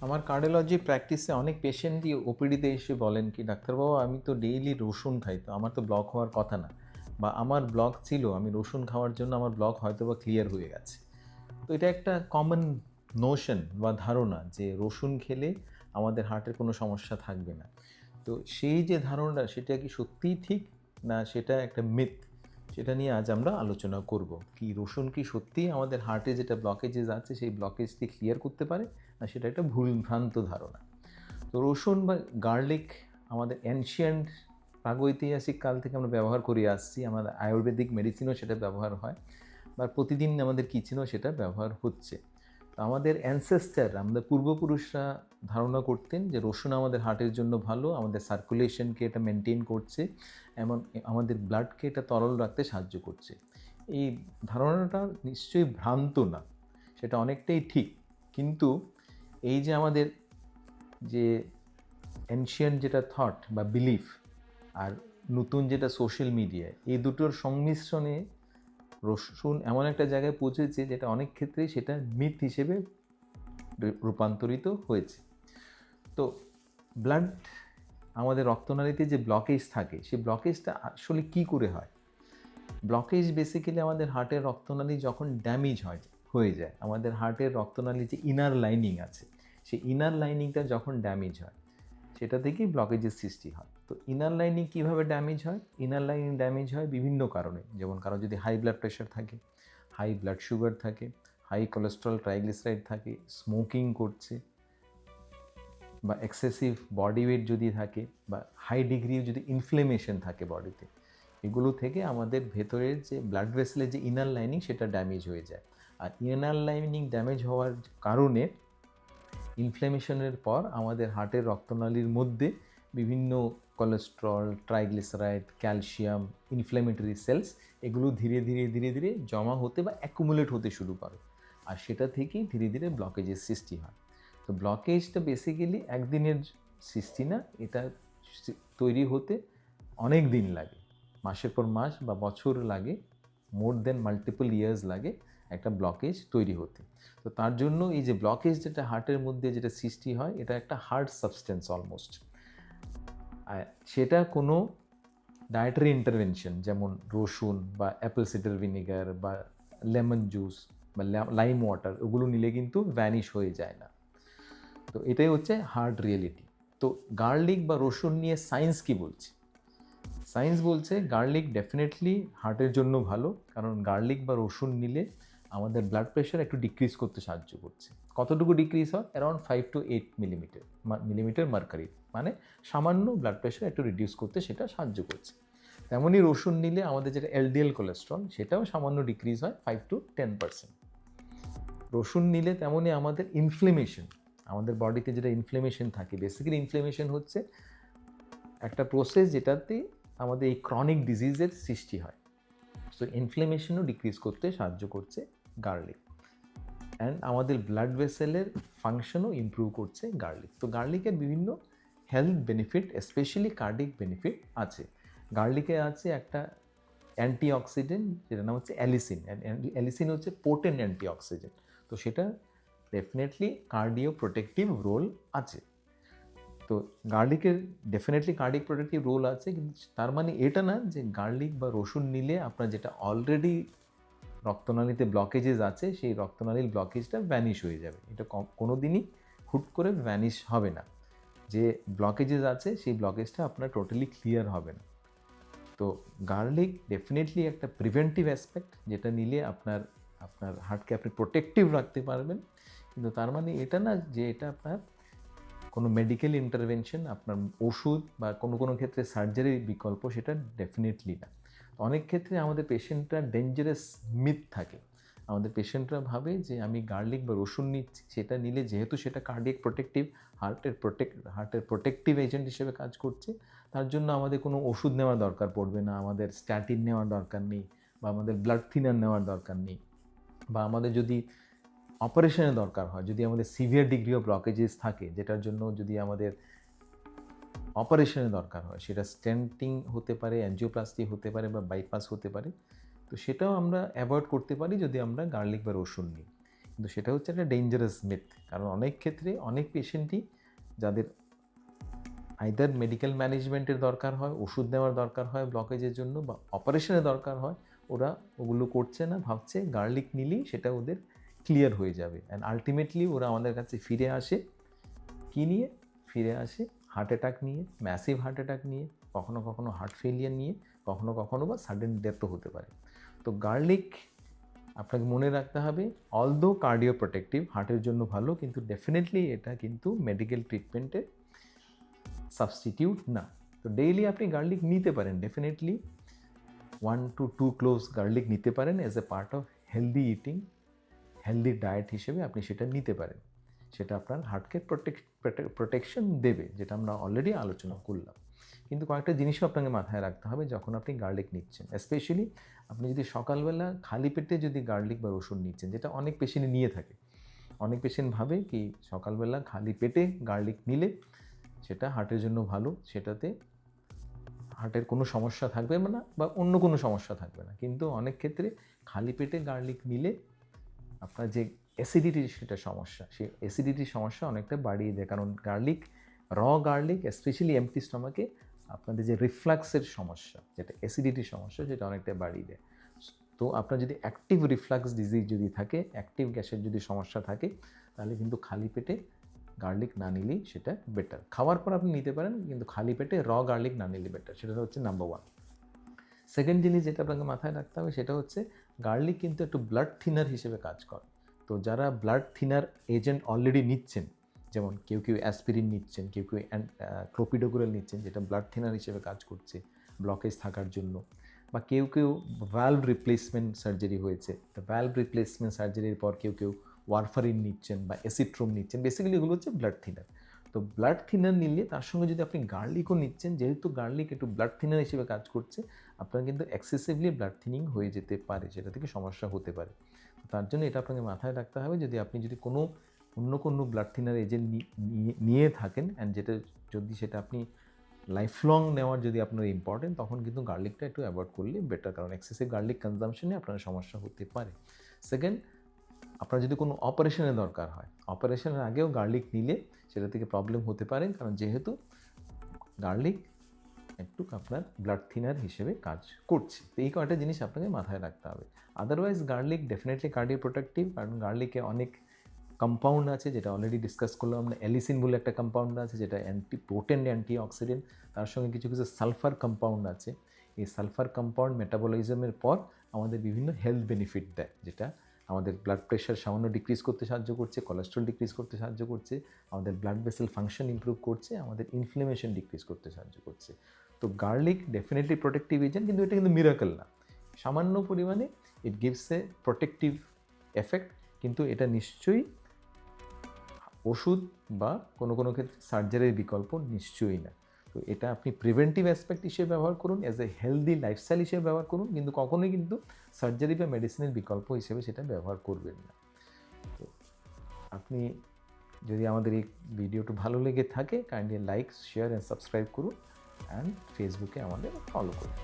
আমার কার্ডিওলজি প্র্যাকটিসে অনেক পেশেন্টই ওপিডিতে এসে বলেন কি, ডাক্তারবাবু, আমি তো ডেইলি রসুন খাই, তো আমার তো ব্লক হওয়ার কথা না। বা, আমার ব্লক ছিল, আমি রসুন খাওয়ার জন্য আমার ব্লক হয়তো বা ক্লিয়ার হয়ে গেছে। তো এটা একটা কমন নোশন বা ধারণা যে রসুন খেলে আমাদের হার্টের কোনো সমস্যা থাকবে না। তো সেই যে ধারণাটা, সেটা কি সত্যিই ঠিক না সেটা একটা মিথ সেটা নিয়ে আজ আমরা আলোচনা করব। কি রসুন কি সত্যিই আমাদের হার্টে যেটা ব্লকেজেস আছে, সেই ব্লকেজটি ক্লিয়ার করতে পারে? না, সেটা একটা ভুল ভ্রান্ত ধারণা। তো রসুন বা গার্লিক আমাদের অ্যানশিয়ান্ট প্রাগৈতিহাসিক কাল থেকে আমরা ব্যবহার করে আসছি। আমাদের আয়ুর্বেদিক মেডিসিনও সেটা ব্যবহার হয়। বা প্রতিদিন আমাদের কিচেনও সেটা ব্যবহার হচ্ছে। তো আমাদের অ্যানসেস্টার আমাদের পূর্বপুরুষরা ধারণা করতেন যে রসুন আমাদের হার্টের জন্য ভালো, আমাদের সার্কুলেশনকে এটা মেনটেন করছে এমন আমাদের ব্লাডকে এটা তরল রাখতে সাহায্য করছে। এই ধারণাটা নিশ্চয়ই ভ্রান্ত না, সেটা অনেকটাই ঠিক। কিন্তু এই যে আমাদের যে এনশিয়ান যেটা থট বা বিলিফ আর নতুন যেটা সোশ্যাল মিডিয়া এই দুটোর সংমিশ্রণে রসুন এমন একটা জায়গায় পৌঁছেছে যেটা অনেক ক্ষেত্রেই সেটা মিথ হিসেবে রূপান্তরিত হয়েছে। তো ব্লাড আমাদের রক্তনালীতে যে ব্লকেজ থাকে, সেই ব্লকেজটা আসলে কি করে হয়? ব্লকেজ বেসিক্যালি আমাদের হার্টের রক্তনালী যখন ড্যামেজ হয়, হয়ে যায়, আমাদের হার্টের রক্তনালী যে ইনার লাইনিং আছে সেই ইনার লাইনিংটা যখন ড্যামেজ হয়, সেটা থেকেই ব্লকেজের সৃষ্টি হয়। তো ইনার লাইনিং কীভাবে ড্যামেজ হয়? ইনার লাইনিং ড্যামেজ হয় বিভিন্ন কারণে। যেমন কারও যদি হাই ব্লাড প্রেশার থাকে হাই ব্লাড সুগার থাকে হাই কোলেস্ট্রল ট্রাইগ্লিসারাইড থাকে স্মোকিং করছে, বা এক্সেসিভ বডি ওয়েট যদি থাকে, বা হাই ডিগ্রি যদি ইনফ্লেমেশন থাকে বডিতে এগুলো থেকে আমাদের ভেতরের যে ব্লাড ভেসেলের যে ইনার লাইনিং সেটা ড্যামেজ হয়ে যায়। আর ইনার লাইনিং ড্যামেজ হওয়ার কারণে ইনফ্লেমেশনের পর আমাদের হার্টের রক্তনালীর মধ্যে বিভিন্ন cholesterol triglyceride calcium inflammatory cells এগুলো ধীরে ধীরে ধীরে ধীরে জমা হতে বা অ্যাকুমুলেট হতে শুরু করে। আর সেটা থেকেই ধীরে ধীরে ব্লকেজের সৃষ্টি হয়। তো ব্লকেজটা বেসিক্যালি একদিনের সৃষ্টি না, এটা তৈরি হতে অনেক দিন লাগে। মাসের পর মাস বা বছর লাগে মোর দেন মাল্টিপল ইয়ার্স লাগে। একটা ব্লকেজ তৈরি হতে। তো তার জন্য এই যে ব্লকেজ যেটা হার্টের মধ্যে যেটা সৃষ্টি হয়, এটা একটা হার্ট সাবস্টেন্স অলমোস্ট সেটা কোনো ডায়েটারি ইন্টারভেনশন যেমন রসুন বা অ্যাপেল সিডার ভিনেগার বা লেমন জুস বা লাইম ওয়াটার ওগুলো নিলে কিন্তু ভ্যানিশ হয়ে যায় না। তো এটাই হচ্ছে হার্ড রিয়েলিটি তো গার্লিক বা রসুন নিয়ে সায়েন্স কি বলছে? সায়েন্স বলছে গার্লিক ডেফিনেটলি হার্টের জন্য ভালো, কারণ গার্লিক বা রসুন নিলে আমাদের ব্লাড প্রেশার একটু ডিক্রিজ করতে সাহায্য করছে। কতটুকু ডিক্রিজ হয়? Around five to eight millimetre millimetre mercury মানে সামান্য ব্লাড প্রেশার একটু রিডিউস করতে সেটা সাহায্য করছে। তেমনই রসুন নিলে আমাদের যেটা এলডিএল কোলেস্ট্রল সেটাও সামান্য ডিক্রিজ হয় ফাইভ টু টেন পার্সেন্ট রসুন নিলে তেমনই আমাদের ইনফ্লেমেশন আমাদের বডিতে যেটা ইনফ্লেমেশন থাকে বেসিক্যালি ইনফ্লেমেশন হচ্ছে একটা প্রসেস যেটাতে আমাদের এই ক্রনিক ডিজিজের সৃষ্টি হয়। সো ইনফ্লেমেশনও ডিক্রিজ করতে সাহায্য করছে। গার্লিক অ্যান্ড আমাদের ব্লাড ভেসেলের ফাংশনও ইমপ্রুভ করছে গার্লিক তো গার্লিকের বিভিন্ন health benefit specially cardiac benefit আছে। গার্লিকে আছে একটা অ্যান্টিঅক্সিডেন্ট যেটার নাম হচ্ছে অ্যালিসিন অ্যালিসিন হচ্ছে পোটেন অ্যান্টিঅক্সিডেন্ট তো সেটা ডেফিনেটলি কার্ডিও প্রোটেক্টিভ রোল আছে। তো গার্লিকের ডেফিনেটলি কার্ডিক প্রোটেক্টিভ রোল আছে, কিন্তু তার মানে এটা না যে গার্লিক বা রসুন নিলে আপনার যেটা অলরেডি রক্তনালীতে ব্লকেজেস আছে, সেই রক্তনালীর ব্লকেজটা ভ্যানিশ হয়ে যাবে। এটা কোনো দিনই হুট করে ভ্যানিশ হবে না। যে ব্লকেজেস আছে, সেই ব্লকেজটা আপনার টোটালি ক্লিয়ার হবে না। তো গার্লিক ডেফিনেটলি একটা প্রিভেন্টিভ অ্যাসপেক্ট যেটা নিলে আপনার আপনার হার্টকে আপনি প্রোটেক্টিভ রাখতে পারবেন। কিন্তু তার মানে এটা না যে এটা আপনার কোনো মেডিকেল ইন্টারভেনশন আপনার ওষুধ বা কোনো কোনো ক্ষেত্রে সার্জারির বিকল্প, সেটা ডেফিনেটলি না। অনেক ক্ষেত্রে আমাদের পেশেন্টরা ডেঞ্জারাস মিথ থাকে। আমাদের পেশেন্টরা ভাবে যে, আমি গার্লিক বা রসুন নিচ্ছি, সেটা নিলে যেহেতু সেটা কার্ডিয়াক প্রোটেক্টিভ হার্টের প্রোটেক্ট হার্টের প্রোটেক্টিভ এজেন্ট হিসেবে কাজ করছে, তার জন্য আমাদের কোনো ওষুধ নেওয়ার দরকার পড়বে না, আমাদের স্ট্যাটিন নেওয়ার দরকার নেই, বা আমাদের ব্লাড থিনার নেওয়ার দরকার নেই, বা আমাদের যদি অপারেশনের দরকার হয়, যদি আমাদের সিভিয়ার ডিগ্রি অফ ব্লকেজেস থাকে, যেটার জন্য যদি আমাদের অপারেশনের দরকার হয়। সেটা স্টেন্টিং হতে পারে, অ্যানজিওপ্লাস্টি হতে পারে বা বাইপাস হতে পারে। তো সেটাও আমরা অ্যাভয়েড করতে পারি যদি আমরা গার্লিক বা রসুন নিই। কিন্তু সেটা হচ্ছে একটা ডেঞ্জারাস মিথ। কারণ অনেক ক্ষেত্রে অনেক পেশেন্টই যাদের আইদার মেডিকেল ম্যানেজমেন্টের দরকার হয়, ওষুধ নেওয়ার দরকার হয় ব্লকেজের জন্য বা অপারেশনের দরকার হয়, ওরা ওগুলো করছে না, ভাবছে গার্লিক নিলেই সেটা ওদের ক্লিয়ার হয়ে যাবে। অ্যান্ড আলটিমেটলি ওরা আমাদের কাছে ফিরে আসে। কী নিয়ে? ফিরে আসে হার্ট অ্যাটাক নিয়ে ম্যাসিভ হার্ট অ্যাটাক নিয়ে, কখনো কখনো হার্ট ফেলিয়ার নিয়ে, কখনো কখনো বা সাডেন ডেথও হতে পারে। তো গার্লিক আপনাকে মনে রাখতে হবে অলদো কার্ডিও প্রোটেক্টিভ হার্টের জন্য ভালো, কিন্তু ডেফিনেটলি এটা কিন্তু মেডিকেল ট্রিটমেন্টের সাবস্টিটিউট না। তো ডেইলি আপনি গার্লিক নিতে পারেন definitely one to two cloves garlic নিতে পারেন as a part of healthy eating healthy diet হিসেবে আপনি সেটা নিতে পারেন। সেটা আপনার হার্টকে প্রোটেক্ট প্রোটেকশন দেবে, যেটা আমরা অলরেডি আলোচনা করলাম। কিন্তু কয়েকটা জিনিসও আপনাকে মাথায় রাখতে হবে যখন আপনি গার্লিক নিচ্ছেন। স্পেশালি আপনি যদি সকালবেলা খালি পেটে যদি গার্লিক বা রসুন নিচ্ছেন, যেটা অনেক পেশেন্ট নিয়ে থাকে। অনেক পেশেন্ট ভাবে কি সকালবেলা খালি পেটে গার্লিক নিলে সেটা হার্টের জন্য ভালো, সেটাতে হার্টের কোনো সমস্যা থাকবে না বা অন্য কোনো সমস্যা থাকবে না। কিন্তু অনেক ক্ষেত্রে খালি পেটে গার্লিক নিলে আপনার যে অ্যাসিডিটির সেটা সমস্যা। সেই অ্যাসিডিটির সমস্যা অনেকটা বাড়িয়ে দেয়। কারণ গার্লিক র গার্লিক স্পেশালি এমটি স্টমাকে আপনাদের যে রিফ্লাক্সের সমস্যা, যেটা অ্যাসিডিটির সমস্যা, সেটা অনেকটা বাড়িয়ে দেয়। তো আপনার যদি অ্যাক্টিভ রিফ্লাক্স ডিজিজ যদি থাকে অ্যাক্টিভ গ্যাসের যদি সমস্যা থাকে, তাহলে কিন্তু খালি পেটে গার্লিক না নিলেই সেটা বেটার খাওয়ার পর আপনি নিতে পারেন, কিন্তু খালি পেটে র গার্লিক না নিলে বেটার সেটা হচ্ছে নাম্বার ওয়ান সেকেন্ড জিনিস যেটা আপনাকে মাথায় রাখতে হবে, সেটা হচ্ছে গার্লিক কিন্তু একটু ব্লাড থিনার হিসেবে কাজ করে। তো যারা ব্লাড থিনার এজেন্ট অলরেডি নিচ্ছেন, যেমন কেউ কেউ অ্যাসপিরিন নিচ্ছেন, কেউ কেউ ক্লোপিডোগুরাল নিচ্ছেন, যেটা ব্লাড থিনার হিসেবে কাজ করছে ব্লকেজ থাকার জন্য, বা কেউ কেউ ভ্যালভ রিপ্লেসমেন্ট সার্জারি হয়েছে, তো ভ্যালভ রিপ্লেসমেন্ট সার্জারির পর কেউ কেউ ওয়ারফারিন নিচ্ছেন বা অ্যাসিট্রোম নিচ্ছেন বেসিক্যালি এগুলো হচ্ছে ব্লাড থিনার তো ব্লাড থিনার নিলে তার সঙ্গে যদি আপনি গার্লিকও নিচ্ছেন, যেহেতু গার্লিক একটু ব্লাড থিনার হিসেবে কাজ করছে, আপনার কিন্তু এক্সেসিভলি ব্লাড থিনিং হয়ে যেতে পারে সেটা থেকে সমস্যা হতে পারে। তার জন্য এটা আপনাকে মাথায় রাখতে হবে, যদি আপনি যদি কোনো অন্য কোনো ব্লাড থিনার এজেন্ট নিয়ে থাকেন অ্যান্ড যেটা যদি সেটা আপনি লাইফ লং নেওয়ার যদি আপনার ইম্পর্টেন্ট তখন কিন্তু গার্লিকটা একটু অ্যাভয়েড করলে বেটার কারণ এক্সেসিভ গার্লিক কনজামশনে আপনার সমস্যা হতে পারে। সেকেন্ড আপনার যদি কোনো অপারেশনের দরকার হয়, অপারেশনের আগেও গার্লিক নিলে সেটা থেকে প্রবলেম হতে পারে, কারণ যেহেতু গার্লিক একটু আপনার ব্লাড থিনার হিসেবে কাজ করছে। তো এই কয়টা জিনিস আপনাকে মাথায় রাখতে হবে। Otherwise garlic definitely cardio protective কারণ গার্লিকে অনেক কম্পাউন্ড আছে, যেটা অলরেডি ডিসকাস করলাম আমরা অ্যালিসিন বলে একটা কম্পাউন্ড আছে, যেটা অ্যান্টি পোটেন্ট অ্যান্টি অক্সিডেন্ট তার সঙ্গে কিছু কিছু সালফার কম্পাউন্ড আছে। এই সালফার কম্পাউন্ড মেটাবলিজমের পর আমাদের বিভিন্ন হেলথ বেনিফিট দেয়, যেটা আমাদের ব্লাড প্রেশার সামান্য ডিক্রিজ করতে সাহায্য করছে কোলেস্ট্রল ডিক্রিজ করতে সাহায্য করছে, আমাদের ব্লাড ভেসেল ফাংশন ইমপ্রুভ করছে, আমাদের ইনফ্লেমেশন ডিক্রিজ করতে সাহায্য করছে। তো গার্লিক ডেফিনেটলি প্রোটেক্টিভ এজেন্ট কিন্তু এটা কিন্তু মিরাকল না। সামান্য পরিমাণে it gives a protective effect কিন্তু এটা নিশ্চয়ই ওষুধ বা কোনো কোনো ক্ষেত্রে সার্জারির বিকল্প নিশ্চয়ই না। তো এটা আপনি প্রিভেন্টিভ অ্যাসপেক্ট হিসেবে ব্যবহার করুন অ্যাজ এ হেলদি লাইফস্টাইল হিসেবে ব্যবহার করুন, কিন্তু কখনোই কিন্তু সার্জারি বা মেডিসিনের বিকল্প হিসেবে সেটা ব্যবহার করবেন না। তো আপনি যদি আমাদের এই ভিডিওটি ভালো লেগে থাকে kindly like share and subscribe করুন অ্যান্ড ফেসবুকে আমাদের ফলো করুন।